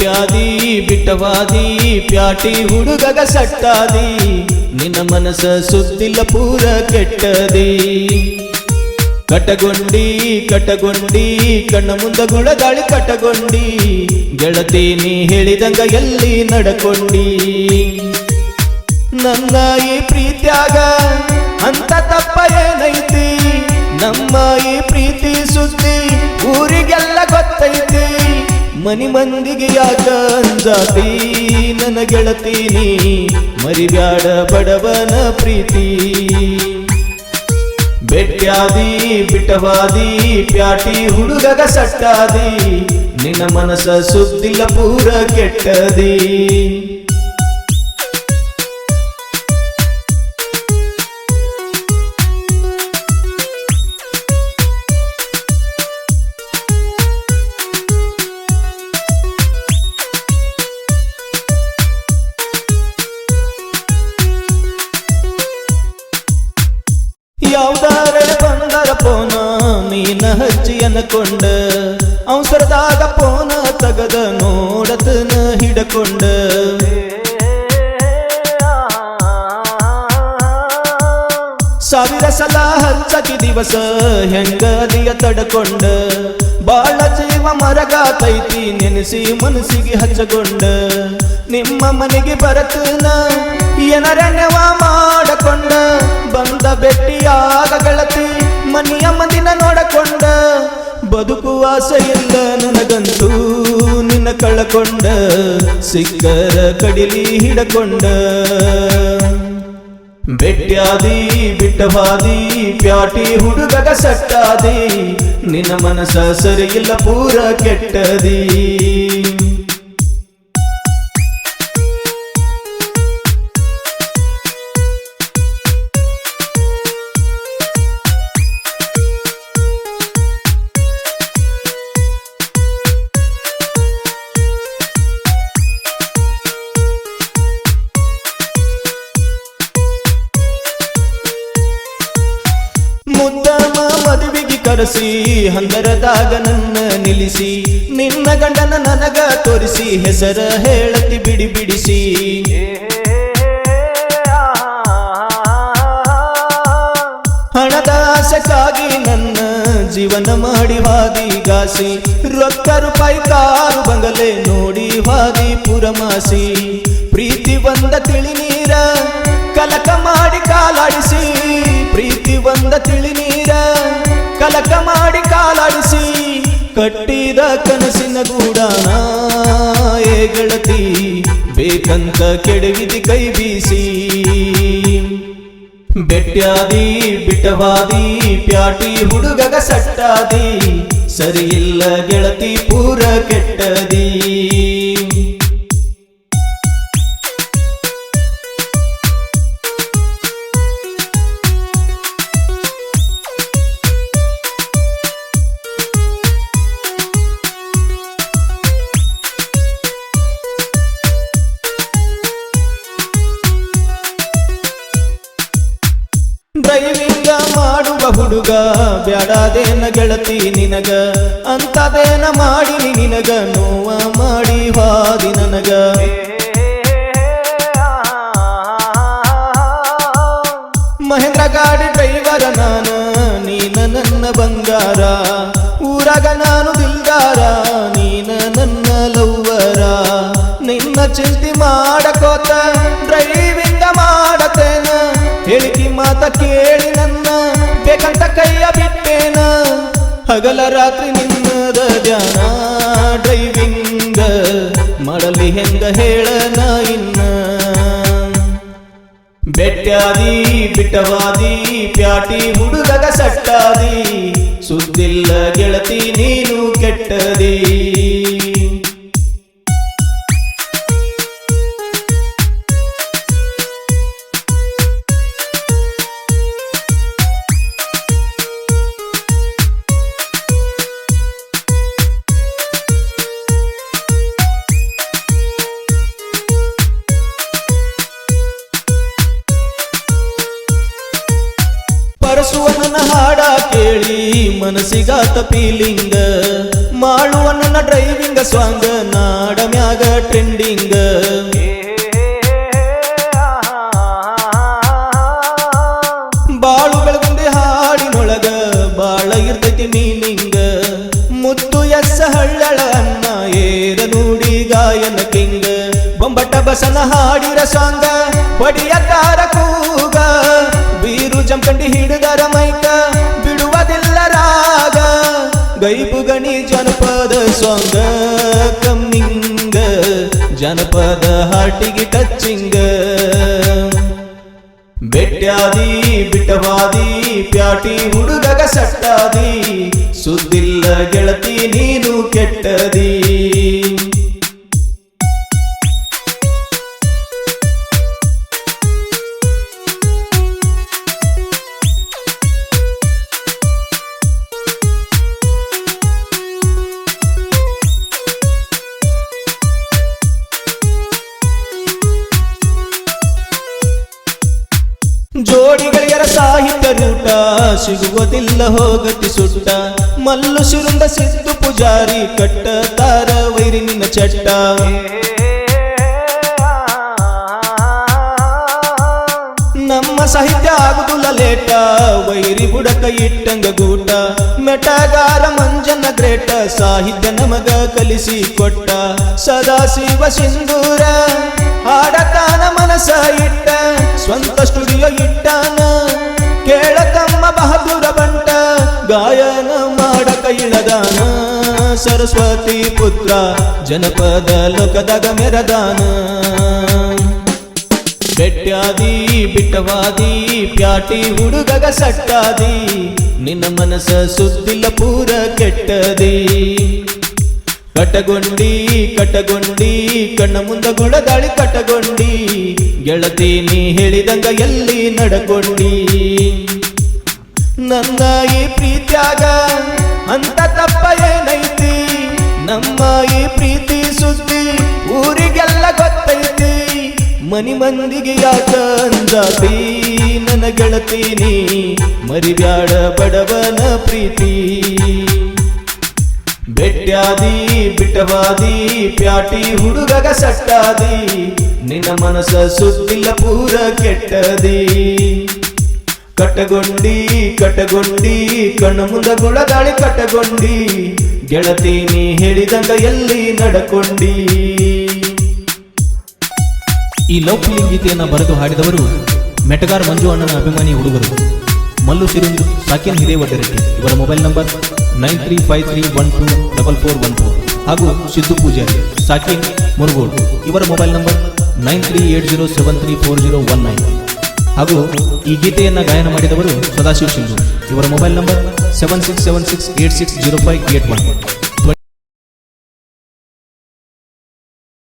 ಬೆಟ್ಟಾದಿ ಬಿಟ್ಟವಾದಿ, ಪ್ಯಾಟಿ ಹುಡುಗಗ ಸಟ್ಟಾದಿ, ನಿನ್ನ ಮನಸ ಸುದ್ದಿಲ್ಲ ಪೂರ ಕೆಟ್ಟದಿ. ಕಟಗೊಂಡಿ ಕಟಗೊಂಡಿ, ಕಣ್ಣ ಮುಂದ ಗುಳಗಾಳಿ ಕಟಗೊಂಡಿ, ಗೆಳತಿ ನೀ ಹೇಳಿದಂಗ ಎಲ್ಲಿ ನಡಕೊಂಡಿ. ನನ್ನ ಈ ಪ್ರೀತ್ಯಾಗ ಅಂತ ತಪ್ಪ ಏನೈತಿ? ನಮ್ಮ ಈ ಪ್ರೀತಿ ಸುದ್ದಿ ಊರಿಗೆಲ್ಲ ಗೊತ್ತೈತಿ. ಮನಿ ಮಂದಿಗೆ ಯಾಕ ಅಂಜಾತಿ? ನನ್ನ ಮರಿ ಮರಿಬ್ಯಾಡ ಬಡವನ ಪ್ರೀತಿ. ಬೆಟ್ಟಾದಿ ಬಿಟವಾದಿ, ಪ್ಯಾಟಿ ಹುಡುಗಗ ಸಟ್ಟಾದಿ. ನಿನ್ನ ಮನಸ ಸುದ್ದಿಲ್ಲ ಪೂರ ಕೆಟ್ಟದಿ. ಅನ್ಕೊಂಡ ಅವಸರದಾಗ ಪೋನ ತಗದ ನೋಡತನ ಹಿಡಕೊಂಡ. ಸಾವಿರ ಸಲ ಹಚ್ಚಕಿ ದಿವಸ ಹೆಂಗದಿಯ ತಡಕೊಂಡ. ಬಾಳ ಜೀವ ಮರಗಾತೈತಿ ನೆನೆಸಿ ಮನಸ್ಸಿಗೆ ಹಚ್ಚಗೊಂಡ ನಿಮ್ಮ ಮನೆಗೆ ಬರತನ ಏನರ ನೆವ ಮಾಡಕೊಂಡ. ಬಂದ ಬೆಟ್ಟಿಯಾಗ ಗೆಳತಿ, ಮನೆಯ ಮಂದಿನ ನೋಡಕೊಂಡ ಬದುಕುವ ಆಸೆ ಇಲ್ಲ ನನಗಂತೂ. ನಿನ್ನ ಕಳಕೊಂಡ, ಸಿಕ್ಕರ ಕಡಿಲಿ ಹಿಡಕೊಂಡ. ಬೆಟ್ಟಾದಿ ಬಿಟ್ಟವಾದಿ, ಪ್ಯಾಟಿ ಹುಡುಗಗ ಸಟ್ಟಾದಿ. ನಿನ್ನ ಮನಸ ಸರಿಯಿಲ್ಲ, ಪೂರ ಕೆಟ್ಟದಿ. ಕರೆಸಿ ಹಂದರದಾಗ ನನ್ನ ನಿಲ್ಲಿಸಿ. ನಿನ್ನ ಗಂಡನ ನನಗ ತೋರಿಸಿ, ಹೆಸರ ಹೇಳತಿ ಬಿಡಿ ಬಿಡಿಸಿ. ಹಣದ ಆಸೆಗಾಗಿ ನನ್ನ ಜೀವನ ಮಾಡಿ ವಾದಿ ಗಾಸಿ. ರೊಕ್ಕ ರೂಪಾಯಿ ಕಾರು ಬಂಗಲೆ ನೋಡಿ ವಾದಿ ಪುರಮಾಸಿ. ಪ್ರೀತಿ ಬಂದ ತಿಳಿ ನೀರ, ಕಲಕ ಮಾಡಿ ಕಾಲಾಡಿಸಿ. ಪ್ರೀತಿ ಬಂದ ತಿಳಿ ನೀರ ಕಲಕ ಮಾಡಿ ಕಾಲಾಡಿಸಿ, ಕಟ್ಟಿದ ಕನಸಿನ ಗೂಡಾನ ಗೆಳತಿ, ಬೇಕಂತ ಕೆಡವಿದಿ ಕೈ ಬೀಸಿ. ಬೆಟ್ಟಾದಿ ಬಿಟವಾದಿ, ಪ್ಯಾಟಿ, ಹುಡುಗಗ ಸಟ್ಟಾದಿ, ಸರಿಯಿಲ್ಲ ಗೆಳತಿ, ಪೂರ ಕೆಟ್ಟದಿ. ಬ್ಯಾಡಾದೇನ ಗೆಳತಿ ನಿನಗ ಅಂತದೇನ ಮಾಡಿ ನಿನಗ, ನೋವ ಮಾಡಿ ವಾದಿ ನನಗ. ಮಹೇಂದ್ರ ಗಾಡಿ ಡ್ರೈವರ ನಾನು, ನೀನ ನನ್ನ ಬಂಗಾರ. ಊರಾಗ ನಾನು ದಿಲ್ದಾರ, ನೀನ ನನ್ನ ಲವ್ವರ. ನಿನ್ನ ಚಿಂತೆ ಮಾಡಕೋತ ಡ್ರೈವಿಂಗ ಮಾಡತೇನ. ಹೇಳಿಕೆ ಮಾತ ಕೇಳಿ ಹಗಲ ರಾತ್ರಿ ನಿನ್ನದ ಧ್ಯಾನ ಡ್ರೈವಿಂಗ್ ಮಾಡಲಿ ಹೆಂಗ ಹೇಳನ ಇನ್ನ. ಬೆಟ್ಟಾದಿ ಬಿಟ್ಟವಾದಿ, ಪ್ಯಾಟಿ, ಹುಡುಗಗ ಸಟ್ಟಾದಿ, ಸುದ್ದಿಲ್ಲ ಗೆಳತಿ ನೀನು ಕೆಟ್ಟದಿ. ಮನಸ್ಸಿಗಾತ ಪೀಲಿಂಗ ಮಾಡುವ ನನ್ನ ಡ್ರೈವಿಂಗ್ ಸಾಂಗ್ ನಾಡ ಮ್ಯಾಗ ಟ್ರೆಂಡಿಂಗ್ ಬಾಳು ಬೆಳಗುಂದೆ ಹಾಡಿನೊಳಗ ಬಾಳ ಇರ್ತೈತಿ ಮೀನಿಂಗ ಮುತ್ತು ಎಸ್ಸ ಹಳ್ಳಳ ಅನ್ನ ಏರ ನುಡಿ ಗಾಯನ ಕಿಂಗ ಬೊಂಬಟ ಬಸನ ಹಾಡಿರ ಸಾಂಗ ಕಾರ ಕೂಗ. ಬೀರು ಜಂಕಂಡಿ ಹಿಡಿದರ ಮೈಕ. ಜನಪದ ಹಾಟಿಗೆ ಟಚ್ಚಿಂಗ ಬೆಟ್ಟಾದಿ ಬಿಟವಾದಿ ಪ್ಯಾಟಿ ಹುಡುಗಗ ಸಟ್ಟಾದಿ. ಸುದ್ದಿಲ್ಲ ಗೆಳತಿ ನೀನು ಕೆಟ್ಟದಿ. ಜೋಡಿಗಳಿಯರ ಸಾಹಿತ್ಯ ರೂಟ, ಸಿಗುವುದಿಲ್ಲ ಹೋಗತಿ ಸುಟ್ಟ. ಮಲ್ಲು ಸುರುಂದ ಸಿದ್ದು ಪೂಜಾರಿ ಕಟ್ಟ, ತಾರ ವೈರಿ ಚಟ್ಟ. ನಮ್ಮ ಸಾಹಿತ್ಯ ಆಗುದಿಲ್ಲ ಲೇಟ, ವೈರಿ ಬುಡಕ ಇಟ್ಟಂಗ ಗೂಟ. ಮೆಟಗಾರ ಮಂಜನ ಗ್ರೇಟ, ಸಾಹಿತ್ಯ ನಮಗ ಕಲಿಸಿ ಕೊಟ್ಟ. ಸದಾ ಶಿವ ಸಿಂಧೂರ ಹಾಡತಾನ ಮನಸ ಇಟ್ಟ. ಸ್ವಂತ ಸ್ಟುಡಿಯೋ ಇಟ್ಟಾನ ಕೇಳತಮ್ಮ ಬಹದೂರ ಬಂಟ, ಗಾಯನ ಮಾಡ ಕೈಳದಾನ ಸರಸ್ವತಿ ಪುತ್ರ, ಜನಪದ ಲೋಕದಾಗ ಮೆರದಾನ. ಬೆಟ್ಟಾದಿ ಬಿಟ್ಟವಾದಿ, ಪ್ಯಾಟಿ ಹುಡುಗಗ ಸಟ್ಟಾದಿ. ನಿನ್ನ ಮನಸ ಸುದ್ದಿಲ್ಲ, ಪೂರ ಕೆಟ್ಟದಿ. ಕಟಗೊಂಡಿ ಕಟಗೊಂಡಿ, ಕಣ್ಣ ಮುಂದ ಗುಳದಾಳಿ ಕಟಗೊಂಡಿ, ಗೆಳತಿ ನೀ ಹೇಳಿದಂಗ ಎಲ್ಲಿ ನಡಕೊಂಡಿ? ನನ್ನ ಈ ಪ್ರೀತ್ಯಾಗ ಅಂತ ತಪ್ಪ ಏನೈತಿ? ನಮ್ಮ ಈ ಪ್ರೀತಿ ಸುದ್ದಿ ಊರಿಗೆಲ್ಲ ಗೊತ್ತೈತಿ. ಮನಿ ಮಂದಿಗೆ ಯಾಕ ಅಂಜಾತಿ ನನ್ನ ಗೆಳತಿ ನೀ, ಮರಿಬ್ಯಾಡ ಬಡವನ ಪ್ರೀತಿ. ಬೆಟ್ಟಾದಿ ಬಿಟ್ಟವಾದಿ ಪ್ಯಾಟಿ ಹುಡುಗಗ ಸಟ್ಟಾದಿ, ನಿನ್ನ ಮನಸ ಸುದ್ದಿಲ್ಲ ಪೂರ ಕೆಟ್ಟದಿ. ಕಟಗೊಂಡಿ ಕಟಗೊಂಡಿ, ಕಣ್ಣು ಮುಂದ ಗುಳದಾಳಿ ಕಟ್ಟಗೊಂಡಿ ಗೆಳತಿ ನೀ ಹೇಳಿದಂಗ ಎಲ್ಲಿ ನಡಕೊಂಡಿ. ಈ ಲೌಕಿಕ ಗೀತೆಯನ್ನು ಬರೆದು ಹಾಡಿದವರು ಮೆಟಗಾರ್ ಮಂಜು ಅಣ್ಣನ ಅಭಿಮಾನಿ ಹುಡುಗರು. ಮಲ್ಲು ಸಿರಿಂದು ಸಾಕಿನ್ ಹಿರೇವಡ್ಡರೆಡ್ಡಿ ಇವರ mobile number nine three five three one two double four one four ಹಾಗೂ ಸಿದ್ದು ಪೂಜಾರಿ, ಸಾಕಿ, ಮುರುಗೋಡ್. ಇವರ mobile number nine three eight zero seven three four zero one nine. ಹಾಗೂ ಈ ಗೀತೆಯನ್ನು ಗಾಯನ ಮಾಡಿದವರು ಸದಾಶಿವ ಸಿಂಧು ಇವರ mobile number seven six seven six eight six zero five eight one.